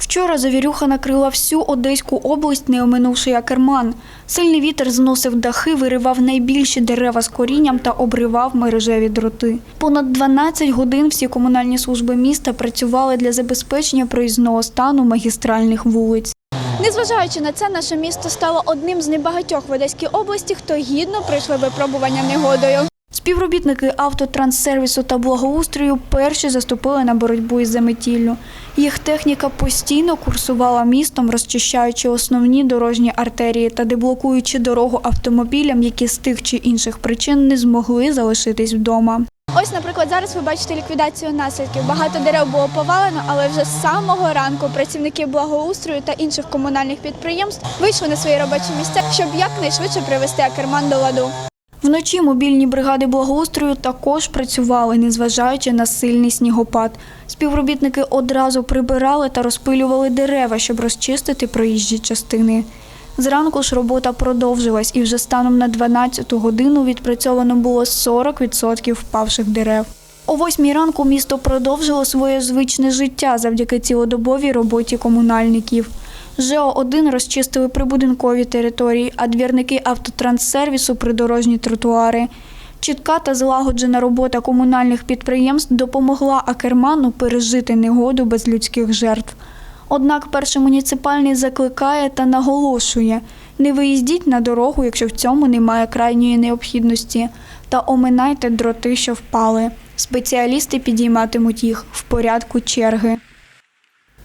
Вчора завірюха накрила всю Одеську область, не оминувши Акерман. Сильний вітер зносив дахи, виривав найбільші дерева з корінням та обривав мережеві дроти. Понад 12 годин всі комунальні служби міста працювали для забезпечення проїзного стану магістральних вулиць. Незважаючи на це, наше місто стало одним з небагатьох в Одеській області, хто гідно пройшли випробування негодою. Співробітники автотранссервісу та благоустрою перші заступили на боротьбу із заметіллю. Їх техніка постійно курсувала містом, розчищаючи основні дорожні артерії та деблокуючи дорогу автомобілям, які з тих чи інших причин не змогли залишитись вдома. Ось, наприклад, зараз ви бачите ліквідацію наслідків. Багато дерев було повалено, але вже з самого ранку працівники благоустрою та інших комунальних підприємств вийшли на свої робочі місця, щоб якнайшвидше привести Акерман до ладу. Вночі мобільні бригади благоустрою також працювали, незважаючи на сильний снігопад. Співробітники одразу прибирали та розпилювали дерева, щоб розчистити проїжджі частини. Зранку ж робота продовжилась, і вже станом на 12-ту годину відпрацьовано було 40% впавших дерев. О восьмій ранку місто продовжило своє звичне життя завдяки цілодобовій роботі комунальників. ЖО-1 розчистили прибудинкові території, а двірники автотранссервісу придорожні тротуари. Чітка та злагоджена робота комунальних підприємств допомогла Акерману пережити негоду без людських жертв. Однак перший муніципальний закликає та наголошує: не виїздіть на дорогу, якщо в цьому немає крайньої необхідності, та оминайте дроти, що впали. Спеціалісти підійматимуть їх в порядку черги.